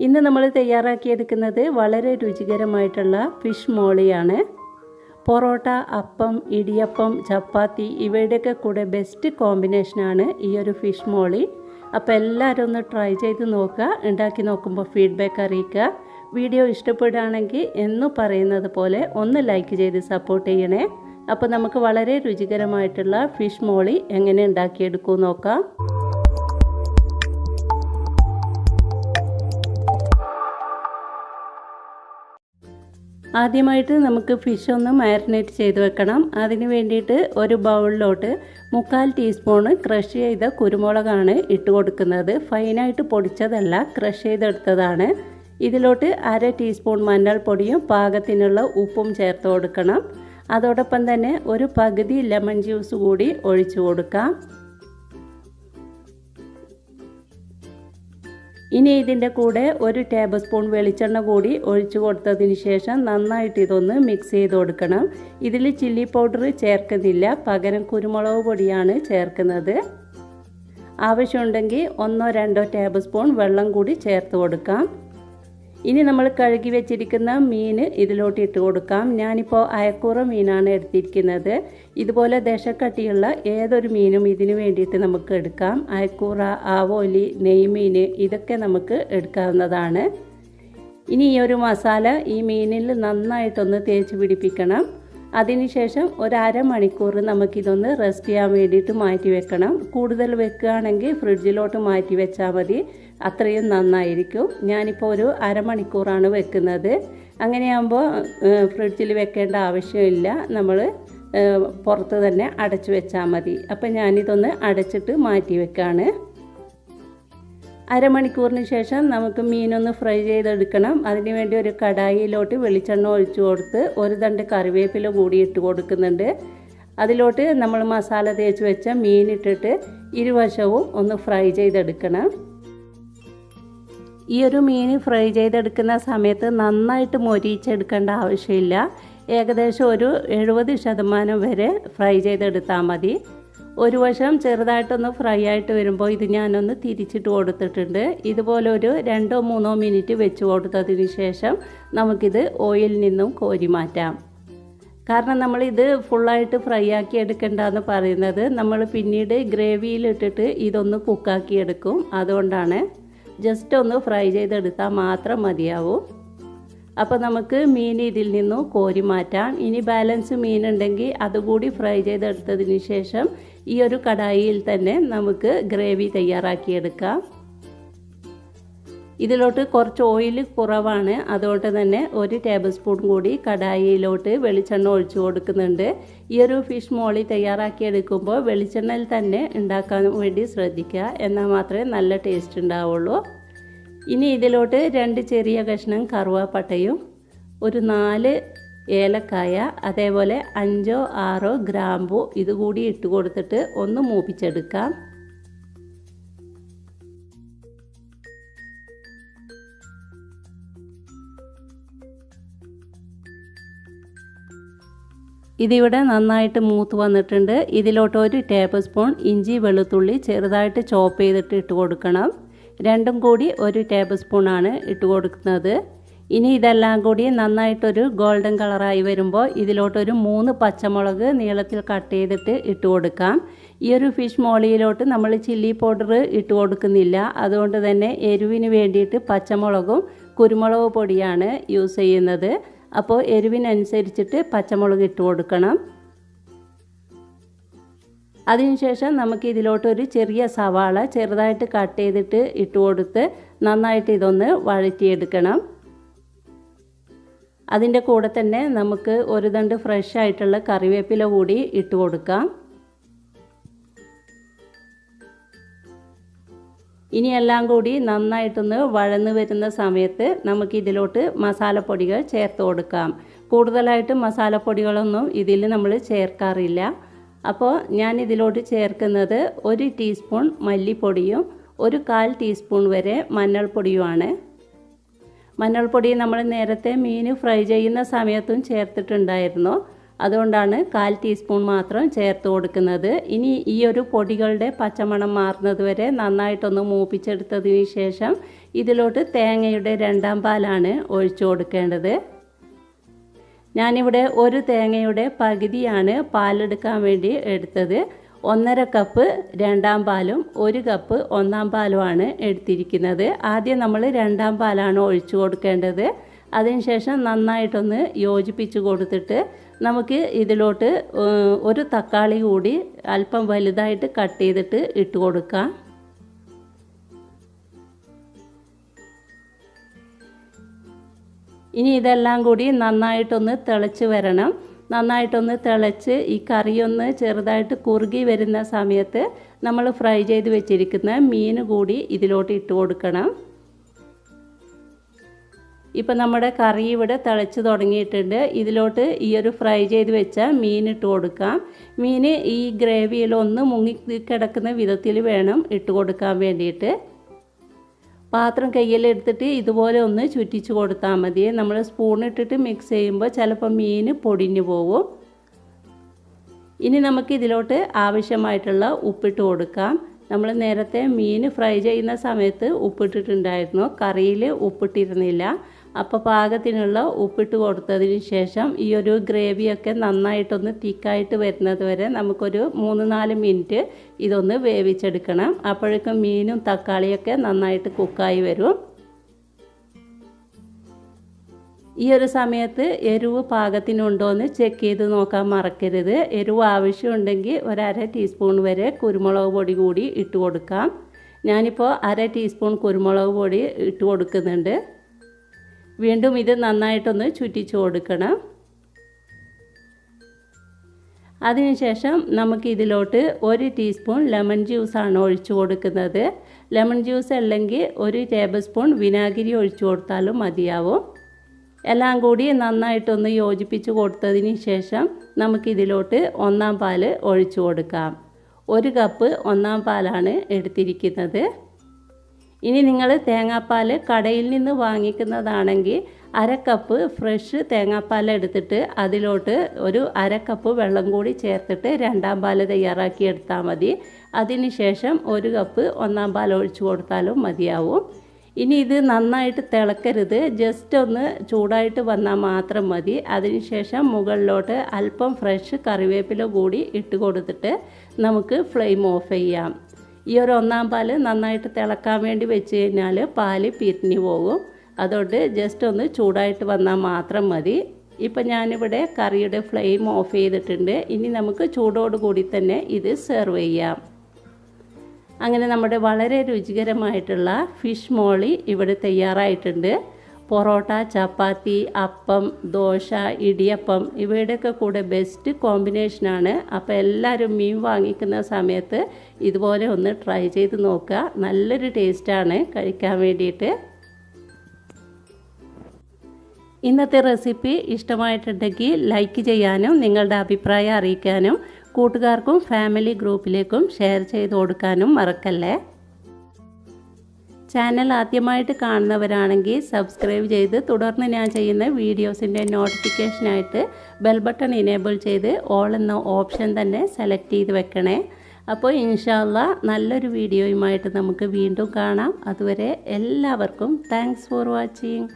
ഇന്ന് നമ്മൾ തയ്യാറാക്കിയെടുക്കുന്നത് വളരെ രുചികരമായിട്ടുള്ള ഫിഷ് മോളിയാണ്. പൊറോട്ട അപ്പം ഇടിയപ്പം ചപ്പാത്തി ഇവയുടെയൊക്കെ കൂടെ ബെസ്റ്റ് കോമ്പിനേഷനാണ് ഈ ഒരു ഫിഷ് മോളി. അപ്പോൾ എല്ലാവരും ഒന്ന് ട്രൈ ചെയ്ത് നോക്കുക ഉണ്ടാക്കി നോക്കുമ്പോൾ ഫീഡ്ബാക്ക് അറിയിക്കുക. വീഡിയോ ഇഷ്ടപ്പെടുകയാണെങ്കിൽ എന്നു പറയുന്നത് പോലെ ഒന്ന് ലൈക്ക് ചെയ്ത് സപ്പോർട്ട് ചെയ്യണേ. അപ്പോൾ നമുക്ക് വളരെ രുചികരമായിട്ടുള്ള ഫിഷ് മോളി എങ്ങനെ ഉണ്ടാക്കിയെടുക്കുമെന്ന് നോക്കാം. ആദ്യമായിട്ട് നമുക്ക് ഫിഷ് ഒന്ന് മാരിനേറ്റ് ചെയ്ത് വെക്കണം. അതിന് വേണ്ടിയിട്ട് ഒരു ബൗളിലോട്ട് മുക്കാൽ ടീസ്പൂണ് ക്രഷ് ചെയ്ത കുരുമുളകാണ് ഇട്ട് കൊടുക്കുന്നത്. ഫൈനായിട്ട് പൊടിച്ചതല്ല ക്രഷ് ചെയ്തെടുത്തതാണ്. ഇതിലോട്ട് അര ടീസ്പൂൺ മഞ്ഞൾപ്പൊടിയും പാകത്തിനുള്ള ഉപ്പും ചേർത്ത് കൊടുക്കണം. അതോടൊപ്പം തന്നെ ഒരു പകുതി ലെമൺ ജ്യൂസ് കൂടി ഒഴിച്ചു കൊടുക്കാം. ഇനി ഇതിന്റെ കൂടെ ഒരു ടേബിൾ സ്പൂൺ വെളിച്ചെണ്ണ കൂടി ഒഴിച്ചു കൊടുത്തതിന് ശേഷം നന്നായിട്ട് ഇതൊന്ന് മിക്സ് ചെയ്ത് കൊടുക്കണം. ഇതിൽ ചില്ലി പൗഡർ ചേർക്കുന്നില്ല. പകരം കുരുമുളക് പൊടിയാണ് ചേർക്കുന്നത്. ആവശ്യമുണ്ടെങ്കിൽ ഒന്നോ രണ്ടോ ടേബിൾ സ്പൂൺ വെള്ളം കൂടി ചേർത്ത് കൊടുക്കാം. ഇനി നമ്മൾ കഴുകി വെച്ചിരിക്കുന്ന മീൻ ഇതിലോട്ട് ഇട്ട് കൊടുക്കാം. ഞാനിപ്പോൾ അയക്കൂറ മീനാണ് എടുത്തിരിക്കുന്നത്. ഇതുപോലെ ദശക്കട്ടിയുള്ള ഏതൊരു മീനും ഇതിന് വേണ്ടിയിട്ട് നമുക്ക് എടുക്കാം. അയക്കൂറ ആവോലി നെയ്മീൻ ഇതൊക്കെ നമുക്ക് എടുക്കാവുന്നതാണ്. ഇനി ഈ ഒരു മസാല ഈ മീനിൽ നന്നായിട്ടൊന്ന് തേച്ച് പിടിപ്പിക്കണം. അതിനുശേഷം ഒരു അരമണിക്കൂർ നമുക്കിതൊന്ന് റെസ്റ്റ് ചെയ്യാൻ വേണ്ടിയിട്ട് മാറ്റി വെക്കണം. കൂടുതൽ വെക്കുകയാണെങ്കിൽ ഫ്രിഡ്ജിലോട്ട് മാറ്റി വെച്ചാൽ മതി. അത്രയും നന്നായിരിക്കും. ഞാനിപ്പോൾ ഒരു അരമണിക്കൂറാണ് വെക്കുന്നത്. അങ്ങനെയാകുമ്പോൾ ഫ്രിഡ്ജിൽ വെക്കേണ്ട ആവശ്യമില്ല. നമ്മൾ പുറത്ത് തന്നെ അടച്ചു വെച്ചാൽ മതി. അപ്പം ഞാനിതൊന്ന് അടച്ചിട്ട് മാറ്റി വെക്കാണ്. അരമണിക്കൂറിന് ശേഷം നമുക്ക് മീനൊന്ന് ഫ്രൈ ചെയ്തെടുക്കണം. അതിനുവേണ്ടി ഒരു കടായിയിലോട്ട് വെളിച്ചെണ്ണ ഒഴിച്ചു കൊടുത്ത് ഒരു തണ്ട് കറിവേപ്പില കൂടി ഇട്ട് കൊടുക്കുന്നുണ്ട്. അതിലോട്ട് നമ്മൾ മസാല തേച്ച് വെച്ച മീനിട്ടിട്ട് ഇരുവശവും ഒന്ന് ഫ്രൈ ചെയ്തെടുക്കണം. ഈ ഒരു മീൻ ഫ്രൈ ചെയ്തെടുക്കുന്ന സമയത്ത് നന്നായിട്ട് മൊരിച്ചെടുക്കേണ്ട ആവശ്യമില്ല. ഏകദേശം ഒരു എഴുപത് ശതമാനം വരെ ഫ്രൈ ചെയ്തെടുത്താൽ മതി. ഒരു വശം ചെറുതായിട്ടൊന്ന് ഫ്രൈ ആയിട്ട് വരുമ്പോൾ ഇത് ഞാനൊന്ന് തിരിച്ചിട്ട് കൊടുത്തിട്ടുണ്ട്. ഇതുപോലെ ഒരു രണ്ടോ മൂന്നോ മിനിറ്റ് വെച്ച് കൊടുത്തതിന് ശേഷം നമുക്കിത് ഓയിലിൽ നിന്നും കോരി മാറ്റാം. കാരണം നമ്മളിത് ഫുള്ളായിട്ട് ഫ്രൈ ആക്കി എടുക്കേണ്ടതെന്ന് പറയുന്നത് നമ്മൾ പിന്നീട് ഗ്രേവിയിലിട്ടിട്ട് ഇതൊന്ന് കുക്കാക്കി എടുക്കും. അതുകൊണ്ടാണ് ജസ്റ്റ് ഒന്ന് ഫ്രൈ ചെയ്തെടുത്താൽ മാത്രം മതിയാവും. അപ്പോൾ നമുക്ക് മീൻ ഇതിൽ നിന്നും കോരി മാറ്റാം. ഇനി ബാലൻസ് മീൻ ഉണ്ടെങ്കിൽ അതുകൂടി ഫ്രൈ ചെയ്തെടുത്തതിന് ശേഷം ഈ ഒരു കടായിയിൽ തന്നെ നമുക്ക് ഗ്രേവി തയ്യാറാക്കിയെടുക്കാം. ഇതിലോട്ട് കുറച്ച് ഓയിൽ കുറവാണ്. അതുകൊണ്ട് തന്നെ ഒരു ടേബിൾ സ്പൂൺ കൂടി കടായിയിലോട്ട് വെളിച്ചെണ്ണ ഒഴിച്ചു കൊടുക്കുന്നുണ്ട്. ഈ ഒരു ഫിഷ് മോളി തയ്യാറാക്കിയെടുക്കുമ്പോൾ വെളിച്ചെണ്ണയിൽ തന്നെ ഉണ്ടാക്കാൻ വേണ്ടി ശ്രദ്ധിക്കുക. എന്നാൽ മാത്രമേ നല്ല ടേസ്റ്റ് ഉണ്ടാവുള്ളൂ. ഇനി ഇതിലോട്ട് രണ്ട് ചെറിയ കഷ്ണം കറുവാപ്പട്ടയും ഒരു നാല് ഏലക്കായ അതേപോലെ അഞ്ചോ ആറോ ഗ്രാമ്പു ഇതുകൂടി ഇട്ട് കൊടുത്തിട്ട് ഒന്ന് മൂപ്പിച്ചെടുക്കാം. ഇതിവിടെ നന്നായിട്ട് മൂത്ത് വന്നിട്ടുണ്ട്. ഇതിലോട്ട് ഒരു ടേബിൾ സ്പൂൺ ഇഞ്ചി വെളുത്തുള്ളി ചെറുതായിട്ട് ചോപ്പ് ചെയ്തിട്ട് ഇട്ട് കൊടുക്കണം. രണ്ടും കൂടി ഒരു ടേബിൾ സ്പൂണാണ് ഇട്ട് കൊടുക്കുന്നത്. ഇനി ഇതെല്ലാം കൂടി നന്നായിട്ടൊരു ഗോൾഡൻ കളറായി വരുമ്പോൾ ഇതിലോട്ടൊരു മൂന്ന് പച്ചമുളക് നീളത്തിൽ കട്ട് ചെയ്തിട്ട് ഇട്ട് കൊടുക്കാം. ഈ ഒരു ഫിഷ് മോളിയിലോട്ട് നമ്മൾ ചില്ലി പൗഡർ ഇട്ട് കൊടുക്കുന്നില്ല. അതുകൊണ്ട് തന്നെ എരിവിന് വേണ്ടിയിട്ട് പച്ചമുളകും കുരുമുളക് പൊടിയാണ് യൂസ് ചെയ്യുന്നത്. അപ്പോൾ എരിവിനനുസരിച്ചിട്ട് പച്ചമുളക് ഇട്ട് കൊടുക്കണം. അതിനുശേഷം നമുക്ക് ഇതിലോട്ടൊരു ചെറിയ സവാള ചെറുതായിട്ട് കട്ട് ചെയ്തിട്ട് ഇട്ട് കൊടുത്ത് നന്നായിട്ട് ഇതൊന്ന് വഴറ്റിയെടുക്കണം. അതിന്റെ കൂടെ തന്നെ നമുക്ക് ഒരു ദണ്ട് ഫ്രഷ് ആയിട്ടുള്ള കറിവേപ്പില കൂടി ഇട്ട് കൊടുക്കാം. ഇനി എല്ലാം കൂടി നന്നായിട്ടൊന്ന് വഴന്ന് വരുന്ന സമയത്ത് നമുക്ക് ഇതിലോട്ട് മസാലപ്പൊടികൾ ചേർത്ത് കൊടുക്കാം. കൂടുതലായിട്ട് മസാലപ്പൊടികളൊന്നും ഇതിൽ നമ്മൾ ചേർക്കാറില്ല. അപ്പോൾ ഞാൻ ഇതിലോട്ട് ചേർക്കുന്നത് ഒരു ടീസ്പൂൺ മല്ലിപ്പൊടിയും ഒരു കാൽ ടീസ്പൂൺ വരെ മഞ്ഞൾപ്പൊടിയുമാണ്. മഞ്ഞൾപ്പൊടി നമ്മൾ നേരത്തെ മീൻ ഫ്രൈ ചെയ്യുന്ന സമയത്തും ചേർത്തിട്ടുണ്ടായിരുന്നു. അതുകൊണ്ടാണ് കാൽ ടീസ്പൂൺ മാത്രം ചേർത്ത് കൊടുക്കുന്നത്. ഇനി ഈ ഒരു പൊടികളുടെ പച്ചമണം മാറുന്നത് വരെ നന്നായിട്ടൊന്ന് മൂപ്പിച്ചെടുത്തതിന് ശേഷം ഇതിലോട്ട് തേങ്ങയുടെ രണ്ടാം പാലാണ് ഒഴിച്ചു കൊടുക്കേണ്ടത്. ഞാനിവിടെ ഒരു തേങ്ങയുടെ പകുതിയാണ് പാലെടുക്കാൻ വേണ്ടി എടുത്തത്. ഒന്നര കപ്പ് രണ്ടാം പാലും ഒരു കപ്പ് ഒന്നാം പാലുമാണ് എടുത്തിരിക്കുന്നത്. ആദ്യം നമ്മൾ രണ്ടാം പാലാണ് ഒഴിച്ചു കൊടുക്കേണ്ടത്. അതിനുശേഷം നന്നായിട്ടൊന്ന് യോജിപ്പിച്ച് കൊടുത്തിട്ട് നമുക്ക് ഇതിലോട്ട് ഒരു തക്കാളി കൂടി അല്പം വലുതായിട്ട് കട്ട് ചെയ്തിട്ട് ഇട്ട് കൊടുക്കാം. ഇനി ഇതെല്ലാം കൂടി നന്നായിട്ടൊന്ന് തിളച്ച് വരണം. നന്നായിട്ടൊന്ന് തിളച്ച് ഈ കറിയൊന്ന് ചെറുതായിട്ട് കുറുകി വരുന്ന സമയത്ത് നമ്മൾ ഫ്രൈ ചെയ്ത് വെച്ചിരിക്കുന്ന മീൻ കൂടി ഇതിലോട്ട് ഇട്ട് കൊടുക്കണം. ഇപ്പം നമ്മുടെ കറി ഇവിടെ തിളച്ച് തുടങ്ങിയിട്ടുണ്ട്. ഇതിലോട്ട് ഈ ഒരു ഫ്രൈ ചെയ്ത് വെച്ച മീൻ ഇട്ട് കൊടുക്കാം. മീൻ ഈ ഗ്രേവിയിൽ ഒന്ന് മുങ്ങി കിടക്കുന്ന വിധത്തിൽ വേണം ഇട്ട് കൊടുക്കാൻ വേണ്ടിയിട്ട്. പാത്രം കയ്യിലെടുത്തിട്ട് ഇതുപോലെ ഒന്ന് ചുറ്റിച്ച് കൊടുത്താൽ മതി. നമ്മൾ സ്പൂൺ ഇട്ടിട്ട് മിക്സ് ചെയ്യുമ്പോൾ ചിലപ്പോൾ മീൻ പൊടിഞ്ഞു പോകും. ഇനി നമുക്ക് ഇതിലോട്ട് ആവശ്യമായിട്ടുള്ള ഉപ്പിട്ട് കൊടുക്കാം. നമ്മൾ നേരത്തെ മീൻ ഫ്രൈ ചെയ്യുന്ന സമയത്ത് ഉപ്പിട്ടിട്ടുണ്ടായിരുന്നു. കറിയിൽ ഉപ്പിട്ടിരുന്നില്ല. അപ്പോൾ പാകത്തിനുള്ള ഉപ്പിട്ട് കൊടുത്തതിന് ശേഷം ഈ ഒരു ഗ്രേവിയൊക്കെ നന്നായിട്ടൊന്ന് തിക്കായിട്ട് വരുന്നത് വരെ നമുക്കൊരു മൂന്ന് നാല് മിനിറ്റ് ഇതൊന്ന് വേവിച്ചെടുക്കണം. അപ്പോഴേക്കും മീനും തക്കാളിയൊക്കെ നന്നായിട്ട് കുക്കായി വരും. ഈ ഒരു സമയത്ത് എരിവ് പാകത്തിനുണ്ടോ എന്ന് ചെക്ക് ചെയ്ത് നോക്കാൻ മറക്കരുത്. എരിവ് ആവശ്യമുണ്ടെങ്കിൽ ഒരര ടീസ്പൂൺ വരെ കുരുമുളക് പൊടി കൂടി ഇട്ട് കൊടുക്കാം. ഞാനിപ്പോൾ അര ടീസ്പൂൺ കുരുമുളക് പൊടി ഇട്ട് കൊടുക്കുന്നുണ്ട്. വീണ്ടും ഇത് നന്നായിട്ടൊന്ന് ചുറ്റിച്ചു കൊടുക്കണം. അതിനുശേഷം നമുക്ക് ഇതിലോട്ട് ഒരു ടീസ്പൂൺ ലെമൺ ജ്യൂസാണ് ഒഴിച്ചു കൊടുക്കുന്നത്. ലെമൺ ജ്യൂസ് അല്ലെങ്കിൽ ഒരു ടേബിൾ സ്പൂൺ വിനാഗിരി ഒഴിച്ചു കൊടുത്താലും മതിയാവും. എല്ലാം കൂടി നന്നായിട്ടൊന്ന് യോജിപ്പിച്ച് കൊടുത്തതിന് ശേഷം നമുക്കിതിലോട്ട് ഒന്നാം പാൽ ഒഴിച്ചു കൊടുക്കാം. ഒരു കപ്പ് ഒന്നാം പാലാണ് എടുത്തിരിക്കുന്നത്. ഇനി നിങ്ങൾ തേങ്ങാപ്പാൽ കടയിൽ നിന്ന് വാങ്ങിക്കുന്നതാണെങ്കിൽ അര കപ്പ് ഫ്രഷ് തേങ്ങാപ്പാൽ എടുത്തിട്ട് അതിലോട്ട് ഒരു അര കപ്പ് വെള്ളം കൂടി ചേർത്തിട്ട് രണ്ടാം പാൽ തയ്യാറാക്കി എടുത്താൽ മതി. അതിന് ശേഷം ഒരു കപ്പ് ഒന്നാം പാൽ ഒഴിച്ചു കൊടുത്താലും മതിയാവും. ഇനി ഇത് നന്നായിട്ട് തിളക്കരുത്. ജസ്റ്റ് ഒന്ന് ചൂടായിട്ട് വന്നാൽ മാത്രം മതി. അതിനുശേഷം മുകളിലോട്ട് അല്പം ഫ്രഷ് കറിവേപ്പില കൂടി ഇട്ട് കൊടുത്തിട്ട് നമുക്ക് ഫ്ലെയിം ഓഫ് ചെയ്യാം. ഈ ഒരു ഒന്നാം പാൽ നന്നായിട്ട് തിളക്കാൻ വേണ്ടി വെച്ച് കഴിഞ്ഞാൽ പാൽ പിരിഞ്ഞു പോകും. അതുകൊണ്ട് ജസ്റ്റ് ഒന്ന് ചൂടായിട്ട് വന്നാൽ മാത്രം മതി. ഇപ്പം ഞാനിവിടെ കറിയുടെ ഫ്ലെയിം ഓഫ് ചെയ്തിട്ടുണ്ട്. ഇനി നമുക്ക് ചൂടോട് കൂടി തന്നെ ഇത് സെർവ് ചെയ്യാം. അങ്ങനെ നമ്മുടെ വളരെ രുചികരമായിട്ടുള്ള ഫിഷ് മോളി ഇവിടെ തയ്യാറായിട്ടുണ്ട്. പൊറോട്ട ചപ്പാത്തി അപ്പം ദോശ ഇടിയപ്പം ഇവയുടെയൊക്കെ കൂടെ ബെസ്റ്റ് കോമ്പിനേഷനാണ് അപ്പോൾ എല്ലാവരും മീൻ വാങ്ങിക്കുന്ന സമയത്ത് ഇതുപോലെ ഒന്ന് ട്രൈ ചെയ്ത് നോക്കുക. നല്ലൊരു ടേസ്റ്റാണ് കഴിക്കാൻ വേണ്ടിയിട്ട്. ഇന്നത്തെ റെസിപ്പി ഇഷ്ടമായിട്ടുണ്ടെങ്കിൽ ലൈക്ക് ചെയ്യാനും നിങ്ങളുടെ അഭിപ്രായം അറിയിക്കാനും കൂട്ടുകാർക്കും ഫാമിലി ഗ്രൂപ്പിലേക്കും ഷെയർ ചെയ്ത് കൊടുക്കാനും മറക്കല്ലേ? ചാനൽ ആദ്യമായിട്ട് കാണുന്നവരാണെങ്കിൽ സബ്സ്ക്രൈബ് ചെയ്ത് തുടർന്ന് ഞാൻ ചെയ്യുന്ന വീഡിയോസിന്റെ നോട്ടിഫിക്കേഷനായിട്ട് ബെൽ ബട്ടൺ ഇനേബിൾ ചെയ്ത് ഓൾ എന്ന ഓപ്ഷൻ തന്നെ സെലക്ട് ചെയ്ത് വെക്കണേ. അപ്പോൾ ഇൻഷാല്ല നല്ലൊരു വീഡിയോയുമായിട്ട് നമുക്ക് വീണ്ടും കാണാം. അതുവരെ എല്ലാവർക്കും താങ്ക്സ് ഫോർ വാച്ചിങ്